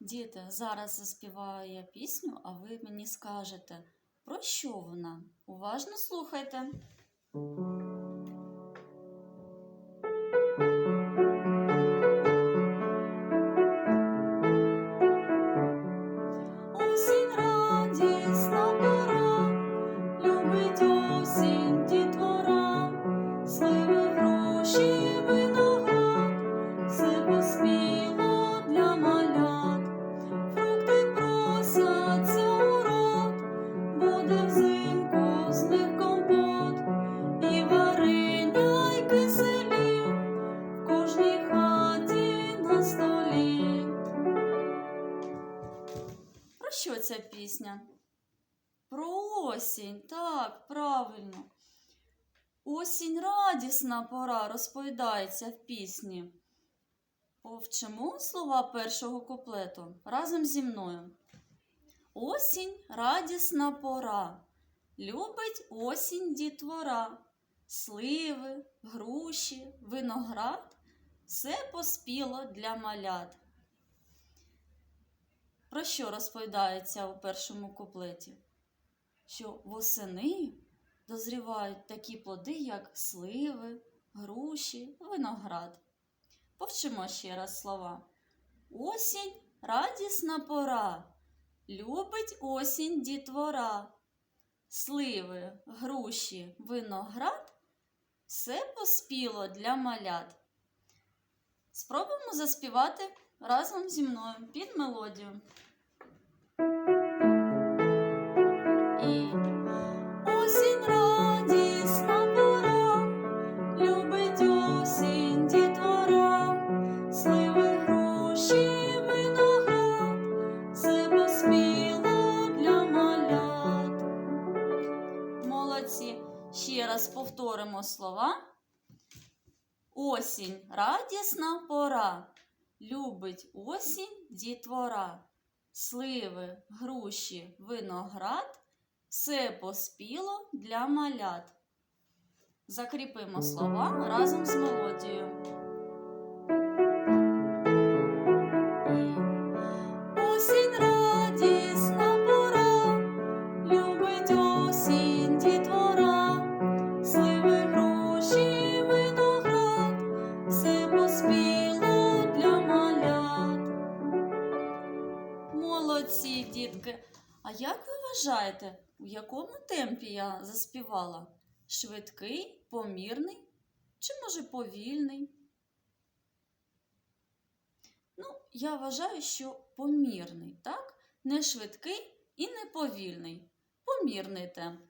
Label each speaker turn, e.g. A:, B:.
A: Діти, зараз заспіваю я пісню, а ви мені скажете, про що вона? Уважно слухайте. Що ця пісня? Про осінь, так, правильно. Осінь радісна пора розповідається в пісні. Повчимо слова першого куплету разом зі мною. Осінь радісна пора. Любить осінь дітвора. Сливи, груші, виноград все поспіло для малят. Про що розповідається у першому куплеті? Що восени дозрівають такі плоди, як сливи, груші, виноград. Повчимо ще раз слова. Осінь радісна пора. Любить осінь дітвора. Сливи, груші, виноград все поспіло для малят. Спробуємо заспівати разом зі мною під мелодію. І осінь радісна пора, любить осінь дітвора, сливи груші, виноград, все поспіло для малят. Молодці. Ще раз повторимо слова. Осінь радісна пора. Любить осінь дітвора. Сливи, груші, виноград все поспіло для малят. Закріпимо слова разом з мелодією. Молодці, дітки. А як ви вважаєте, у якому темпі я заспівала? Швидкий, помірний чи може повільний? Ну, я вважаю, що помірний, так? Не швидкий і не повільний. Помірний темп.